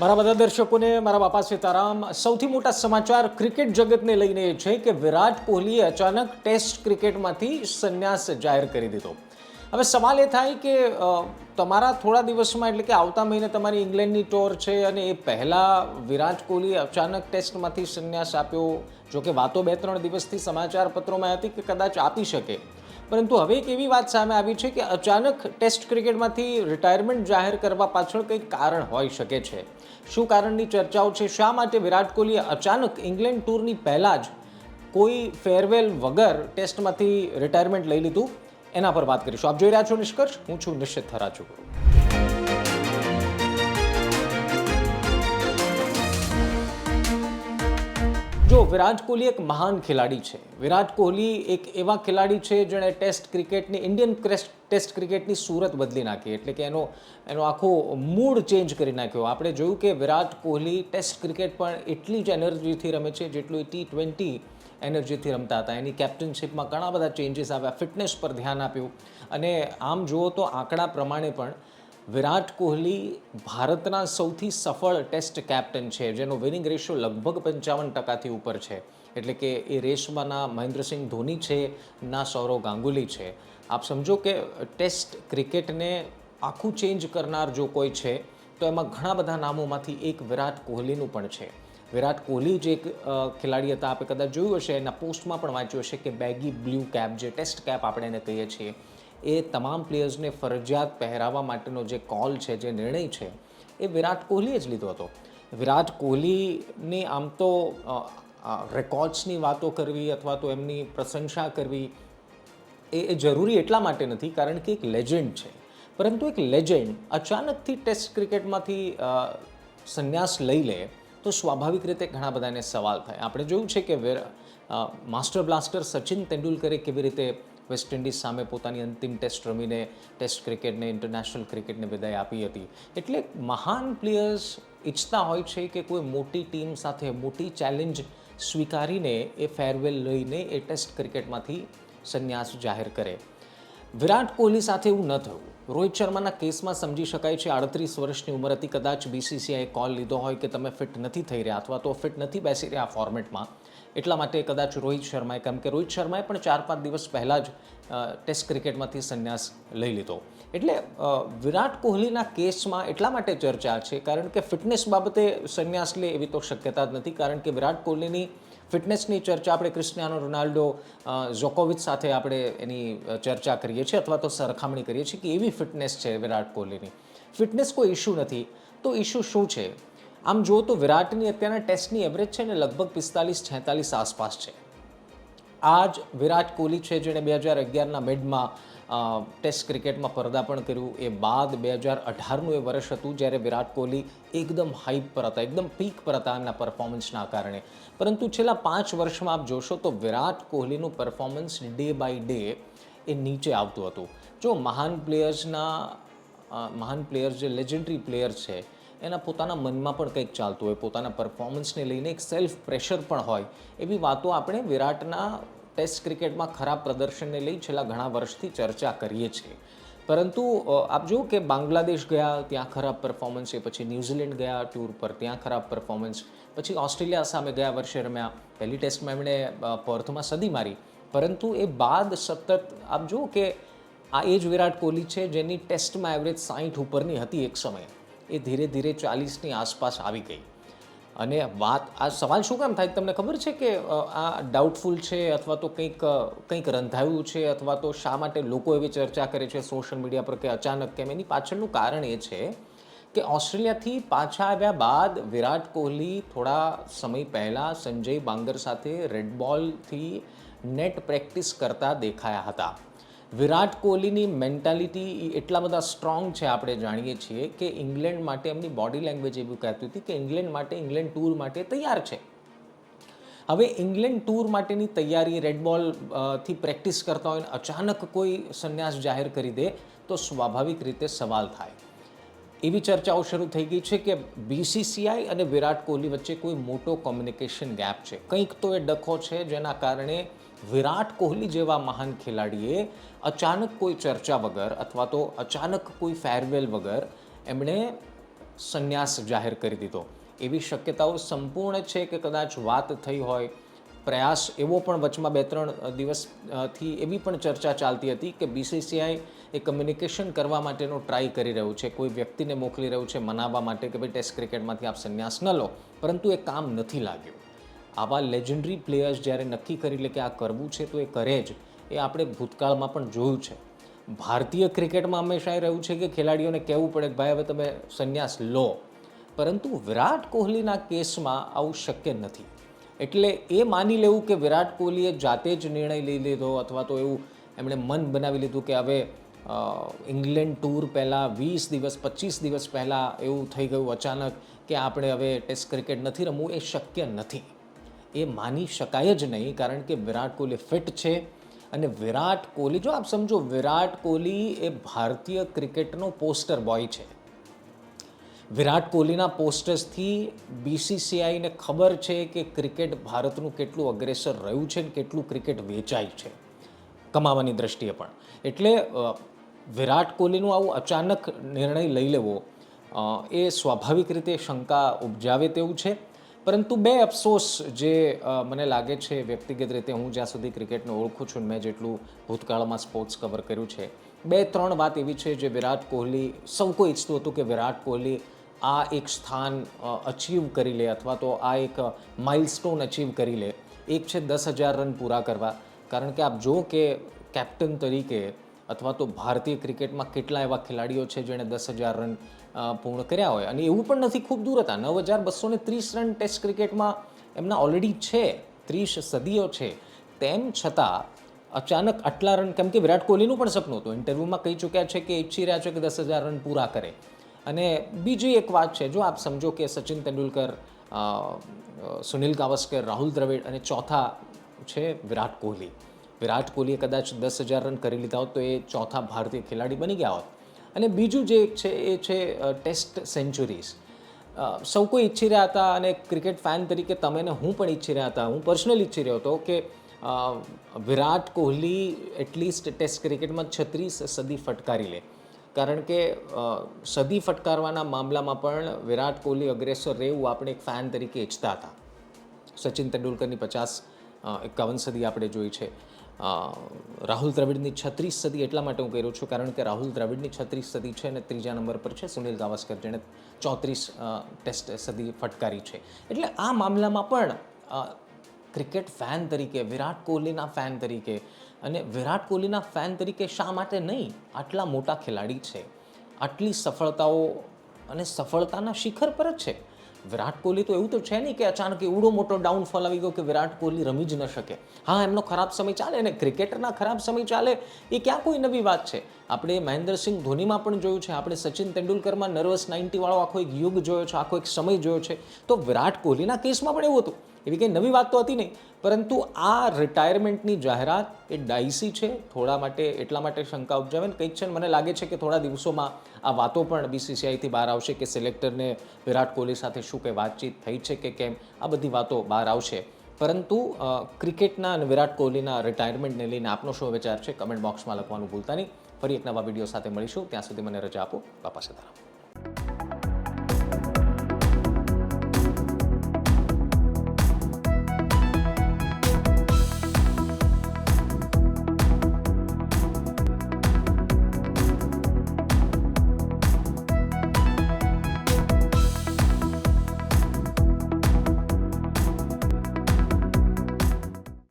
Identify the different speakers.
Speaker 1: મારા બધા દર્શકોને, મારા બાપા સીતારામ, સૌથી મોટા સમાચાર ક્રિકેટ જગતને લઈને એ છે કે વિરાટ કોહલીએ અચાનક ટેસ્ટ ક્રિકેટમાંથી સંન્યાસ જાહેર કરી દીધો. હવે સવાલ એ થાય કે તમારા થોડા દિવસમાં, એટલે કે આવતા મહિને તમારી ઇંગ્લેન્ડની ટોર છે અને એ પહેલાં વિરાટ કોહલીએ અચાનક ટેસ્ટમાંથી સંન્યાસ આપ્યો, જો કે વાતો બે ત્રણ દિવસથી સમાચાર પત્રોમાં હતી કે કદાચ આપી શકે. પરંતુ હવે એક એવી વાત સામે આવી છે કે અચાનક ટેસ્ટ ક્રિકેટમાંથી રિટાયરમેન્ટ જાહેર કરવા પાછળ કંઈક કારણ હોઈ શકે છે. શું કારણની ચર્ચાઓ છે? શા માટે વિરાટ કોહલીએ અચાનક ઇંગ્લેન્ડ ટૂરની પહેલાં જ કોઈ ફેરવેલ વગર ટેસ્ટમાંથી રિટાયરમેન્ટ લઈ લીધું? એના પર વાત કરીશું. આપ જોઈ રહ્યા છો નિષ્કર્ષ. હું છું નિશ્ચિત થરાચુ. જો વિરાટ કોહલી એક મહાન ખેલાડી છે, વિરાટ કોહલી એક એવા ખેલાડી છે જેણે ટેસ્ટ ક્રિકેટની ઇન્ડિયન ટેસ્ટ ક્રિકેટની સુરત બદલી નાખી. એટલે કે એનો એનો આખો મૂડ ચેન્જ કરી નાખ્યો. આપણે જોયું કે વિરાટ કોહલી ટેસ્ટ ક્રિકેટ પણ એટલી જ એનર્જીથી રમે છે જેટલું ટી ટ્વેન્ટી એનર્જીથી રમતા હતા. એની કેપ્ટનશીપમાં ઘણા બધા ચેન્જીસ આવ્યા. ફિટનેસ પર ધ્યાન આપ્યું. અને આમ જુઓ તો આંકડા પ્રમાણે પણ વિરાટ કોહલી ભારતના સૌથી સફળ ટેસ્ટ કેપ્ટન છે. જેનો વિનિંગ રેશિયો લગભગ પંચાવન ટકાથી ઉપર છે. એટલે કે એ રેસમાંના મહેન્દ્રસિંહ ધોની છે, ના સૌરવ ગાંગુલી છે. આપ સમજો કે ટેસ્ટ ક્રિકેટને આખું ચેન્જ કરનાર જો કોઈ છે, તો એમાં ઘણા બધા નામોમાંથી એક વિરાટ કોહલીનું પણ છે. વિરાટ કોહલી જે એક ખેલાડી હતા આપણે કદાચ જોયું હશે, એના પોસ્ટમાં પણ વાંચ્યું હશે કે બેગી બ્લુ કેપ જે ટેસ્ટ કેપ આપણે એને કહીએ છીએ, એ તમામ પ્લેયર્સને ફરજિયાત પહેરાવવા માટેનો જે કોલ છે, જે નિર્ણય છે, એ વિરાટ કોહલીએ જ લીધો હતો. વિરાટ કોહલીની આમ તો રેકોર્ડ્સની વાતો કરવી અથવા તો એમની પ્રશંસા કરવી એ જરૂરી એટલા માટે નથી, કારણ કે એક લેજેન્ડ છે. પરંતુ એક લેજેન્ડ અચાનકથી ટેસ્ટ ક્રિકેટમાંથી સંન્યાસ લઈ લે, તો સ્વાભાવિક રીતે ઘણા બધાને સવાલ થાય. આપણે જોયું છે કે વેર માસ્ટર બ્લાસ્ટર સચિન તેંડુલકરે કેવી રીતે વેસ્ટ ઇન્ડિઝ સામે પોતાની અંતિમ ટેસ્ટ રમીને ટેસ્ટ ક્રિકેટને ઇન્ટરનેશનલ ક્રિકેટને વિદાય આપી હતી. એટલે મહાન પ્લેયર્સ ઈચ્છતા હોય છે કે કોઈ મોટી ટીમ સાથે મોટી ચેલેન્જ સ્વીકારીને એ ફેરવેલ લઈને એ ટેસ્ટ ક્રિકેટમાંથી સંન્યાસ જાહેર કરે. વિરાટ કોહલી સાથે એવું ન થયું. રોહિત શર્માના કેસમાં સમજી શકાય છે આડત્રીસ વર્ષની ઉંમર હતી. કદાચ બીસીસીઆઈએ કોલ લીધો હોય કે તમે ફિટ નથી થઈ રહ્યા અથવા તો ફિટ નથી બેસી રહ્યા ફોર્મેટમાં. એટલા માટે કદાચ રોહિત શર્માએ, કેમ કે રોહિત શર્માએ પણ ચાર પાંચ દિવસ પહેલાં જ ટેસ્ટ ક્રિકેટમાંથી સંન્યાસ લઈ લીધો. એટલે વિરાટ કોહલીના કેસમાં એટલા માટે ચર્ચા છે કારણ કે ફિટનેસ બાબતે સંન્યાસ લે એવી તો શક્યતા જ નથી કારણ કે વિરાટ કોહલીની ફિટનેસની ચર્ચા આપણે ક્રિસ્ટિયાનો રોનાલ્ડો જોકોવિચ સાથે આપણે એની ચર્ચા કરીએ છીએ અથવા તો સરખામણી કરીએ છીએ કે એવી ફિટનેસ છે વિરાટ કોહલીની. ફિટનેસ કોઈ ઇશ્યુ નથી, તો ઇશ્યુ શું છે? આમ જુઓ તો વિરાટની અત્યારના ટેસ્ટની એવરેજ છે ને લગભગ પિસ્તાલીસ છેતાલીસ આસપાસ છે. આ જ વિરાટ કોહલી છે જેણે બે હજાર અગિયારના મેડમાં ટેસ્ટ ક્રિકેટમાં પર્દાપણ કર્યું. એ બાદ બે હજાર અઢારનું એ વર્ષ હતું જ્યારે વિરાટ કોહલી એકદમ હાઈપ પર હતા, એકદમ પીક પર હતા એમના પરફોર્મન્સના કારણે. પરંતુ છેલ્લા પાંચ વર્ષમાં આપ જોશો તો વિરાટ કોહલીનું પરફોર્મન્સ ડે બાય ડે એ નીચે આવતું હતું. જો મહાન પ્લેયર્સના મહાન પ્લેયર્સ જે લેજેન્ડરી પ્લેયર છે એના પોતાના મનમાં પણ કંઈક ચાલતું હોય, પોતાના પરફોર્મન્સને લઈને એક સેલ્ફ પ્રેશર પણ હોય. એવી વાતો આપણે વિરાટના ટેસ્ટ ક્રિકેટમાં ખરાબ પ્રદર્શનને લઈ છેલ્લા ઘણા વર્ષથી ચર્ચા કરીએ છીએ. પરંતુ આપ જુઓ કે બાંગ્લાદેશ ગયા, ત્યાં ખરાબ પરફોર્મન્સ છે, પછી ન્યૂઝીલેન્ડ ગયા ટૂર પર, ત્યાં ખરાબ પરફોર્મન્સ પછી ઓસ્ટ્રેલિયા સામે ગયા વર્ષે રમ્યા. પહેલી ટેસ્ટમાં એમણે પર્થમાં સદી મારી. પરંતુ એ બાદ સતત, આપ જુઓ કે આ એ જ વિરાટ કોહલી છે જેની ટેસ્ટમાં એવરેજ સાહીઠ ઉપરની હતી એક સમયે. એ ધીરે ધીરે ચાલીસની આસપાસ આવી ગઈ. અને વાત, આ સવાલ શું કામ થાય? તમને ખબર છે કે આ ડાઉટફુલ છે અથવા તો કંઈક કંઈક રંધાયું છે અથવા તો શા માટે લોકો એવી ચર્ચા કરે છે સોશિયલ મીડિયા પર કે અચાનક કેમ? એની પાછળનું કારણ એ છે કે ઓસ્ટ્રેલિયાથી પાછા આવ્યા બાદ વિરાટ કોહલી થોડા સમય પહેલાં સંજય બાંગર સાથે રેડ બોલથી નેટ પ્રેક્ટિસ કરતા દેખાયા હતા. વિરાટ કોહલીની મેન્ટાલિટી એટલા બધા સ્ટ્રોંગ છે, આપણે જાણીએ છીએ કે ઇંગ્લેન્ડ માટે એમની બોડી લેંગ્વેજ એવું કહેતી હતી કે ઇંગ્લેન્ડ માટે, ઇંગ્લેન્ડ ટૂર માટે તૈયાર છે. હવે ઇંગ્લેન્ડ ટૂર માટેની તૈયારી રેડ બોલથી પ્રેક્ટિસ કરતા હોય અચાનક કોઈ સંન્યાસ જાહેર કરી દે, તો સ્વાભાવિક રીતે સવાલ થાય. એવી ચર્ચાઓ શરૂ થઈ ગઈ છે કે બીસીસીઆઈ અને વિરાટ કોહલી વચ્ચે કોઈ મોટો કોમ્યુનિકેશન ગેપ છે. કંઈક તો એ ડખો છે જેના કારણે વિરાટ કોહલી જેવા મહાન ખેલાડીએ અચાનક કોઈ ચર્ચા વગર અથવા તો અચાનક કોઈ ફેરવેલ વગર એમણે સંન્યાસ જાહેર કરી દીધો. એવી શક્યતાઓ સંપૂર્ણ છે કે કદાચ વાત થઈ હોય પ્રયાસ એવો પણ વચમાં બે ત્રણ દિવસથી એવી પણ ચર્ચા ચાલતી હતી કે બીસીસીઆઈ એ કમ્યુનિકેશન કરવા માટેનો ટ્રાય કરી રહ્યું છે. કોઈ વ્યક્તિને મોકલી રહ્યું છે મનાવવા માટે કે ભાઈ ટેસ્ટ ક્રિકેટમાંથી આપ સંન્યાસ ન લો. પરંતુ એ કામ નથી લાગ્યું. આવા લેજન્ડરી પ્લેયર્સ જ્યારે નક્કી કરી લે કે આ કરવું છે તો એ કરે જ. એ આપણે ભૂતકાળમાં પણ જોયું છે. ભારતીય ક્રિકેટમાં હંમેશા એ રહ્યું છે કે ખેલાડીઓને કહેવું પડે કે ભાઈ હવે તમે સંન્યાસ લો. પરંતુ વિરાટ કોહલીના કેસમાં આવું શક્ય નથી. એટલે એ માની લેવું કે વિરાટ કોહલીએ જાતે જ નિર્ણય લઈ લીધો અથવા તો એવું એમણે મન બનાવી લીધું કે હવે ઇંગ્લેન્ડ ટૂર પહેલાં વીસ દિવસ, પચીસ દિવસ પહેલાં એવું થઈ ગયું અચાનક કે આપણે હવે ટેસ્ટ ક્રિકેટ નથી રમવું, એ શક્ય નથી. એ માની શકાય જ નહીં કારણ કે વિરાટ કોહલી ફિટ છે અને વિરાટ કોહલી, જો આપ સમજો, વિરાટ કોહલી એ ભારતીય ક્રિકેટનો પોસ્ટર બોય છે. વિરાટ કોહલીના પોસ્ટર્સથી બીસીસીઆઈને ખબર છે કે ક્રિકેટ ભારતનું કેટલું અગ્રેસર રહ્યું છે ને કેટલું ક્રિકેટ વેચાય છે. કમાવાની દ્રષ્ટિએ પણ. એટલે વિરાટ કોહલીનું આવું અચાનક નિર્ણય લઈ લેવો એ સ્વાભાવિક રીતે શંકા ઉપજાવે તેવું છે. પરંતુ બે અફસોસ જે મને લાગે છે વ્યક્તિગત રીતે હું જ્યાં સુધી ક્રિકેટને ઓળખું છું મેં જેટલું ભૂતકાળમાં સ્પોર્ટ્સ કવર કર્યું છે બે ત્રણ વાત એવી છે જે વિરાટ કોહલી સૌ કોઈ ઈચ્છતું હતું કે વિરાટ કોહલી આ એક સ્થાન અચીવ કરી લે અથવા તો આ એક માઇલસ્ટોન અચીવ કરી લે. એક છે દસ હજાર રન પૂરા કરવા. કારણ કે આપ જો કે કેપ્ટન તરીકે અથવા તો ભારતીય ક્રિકેટમાં કેટલા એવા ખેલાડીઓ છે જેણે દસ હજાર રન પૂર્ણ કર્યા હોય. અને એવું પણ નથી, ખૂબ દૂર હતા. નવ હજાર બસો ને ત્રીસ રન ટેસ્ટ ક્રિકેટમાં એમના ઓલરેડી છે, ત્રીસ સદીઓ છે. તેમ છતાં અચાનક આટલા રન કેમ કે વિરાટ કોહલીનું પણ સપનું હતું. ઇન્ટરવ્યૂમાં કહી ચૂક્યા છે કે ઈચ્છી રહ્યા છે કે દસ હજાર રન પૂરા કરે. અને બીજી એક વાત છે, જો આપ સમજો કે સચિન તેંડુલકર સુનિલ ગાવસ્કર, રાહુલ દ્રવિડ અને ચોથા છે વિરાટ કોહલી. વિરાટ કોહલીએ કદાચ દસ હજાર રન કરી લીધા હોત તો એ ચોથા ભારતીય ખેલાડી બની ગયા હોત. અને બીજું જે છે, એ છે ટેસ્ટ સેન્ચુરીઝ. સૌ કોઈ ઈચ્છી રહ્યા હતા અને ક્રિકેટ ફેન તરીકે તમે ને હું પણ ઈચ્છી રહ્યા હતા. હું પર્સનલી ઈચ્છી રહ્યો હતો કે વિરાટ કોહલી એટલીસ્ટ ટેસ્ટ ક્રિકેટમાં છત્રીસ સદી ફટકારી લે. કારણ કે સદી ફટકારવાના મામલામાં પણ વિરાટ કોહલી અગ્રેસર રહેવું આપણે એક ફેન તરીકે ઈચ્છતા હતા. સચિન તેંડુલકરની પચાસ એકાવન સદી આપણે જોઈ છે. રાહુલ દ્રવિડની છત્રીસ સદી એટલા માટે હું કર્યો છું કારણ કે રાહુલ દ્રવિડની છત્રીસ સદી છે અને ત્રીજા નંબર પર છે, સુનિલ ગાવસ્કર જેણે ચોત્રીસ ટેસ્ટ સદી ફટકારી છે. એટલે આ મામલામાં પણ ક્રિકેટ ફેન તરીકે, વિરાટ કોહલીના ફેન તરીકે અને વિરાટ કોહલીના ફેન તરીકે શા માટે નહીં? આટલા મોટા ખેલાડી છે. આટલી સફળતાઓ અને સફળતાના શિખર પર જ છે. વિરાટ કોહલી તો એવું તો છે નહીં કે અચાનક એવડો મોટો ડાઉનફોલ આવી ગયો કે વિરાટ કોહલી રમી જ ન શકે. હા, એમનો ખરાબ સમય ચાલે અને ક્રિકેટરના ખરાબ સમય ચાલે, એ ક્યાં કોઈ નવી વાત છે? આપણે મહેન્દ્રસિંહ ધોનીમાં પણ જોયું છે. આપણે સચિન તેંડુલકરમાં નર્વસ નાઇન્ટીવાળો આખો એક યુગ જોયો છે, આખો એક સમય જોયો છે. તો વિરાટ કોહલીના કેસમાં પણ એવું હતું. એવી કંઈ નવી વાત તો હતી નહીં. પરંતુ આ રિટાયરમેન્ટની જાહેરાત એ ડાયસી છે, થોડા માટે, એટલા માટે શંકા ઉપજાવે ને કંઈક છે મને લાગે છે કે થોડા દિવસોમાં આ વાતો પણ બીસીસીઆઈથી બહાર આવશે કે સિલેક્ટરને વિરાટ કોહલી સાથે શું કંઈ વાતચીત થઈ છે કે કેમ, આ બધી વાતો બહાર આવશે. પરંતુ ક્રિકેટના અને વિરાટ કોહલીના રિટાયરમેન્ટને લઈને આપનો શું વિચાર છે? કમેન્ટ બોક્સમાં લખવાનું ભૂલતા નહીં. ફરી એક નવા વીડિયો સાથે મળીશું. ત્યાં સુધી મને રજા આપો. બાપા સીતારામ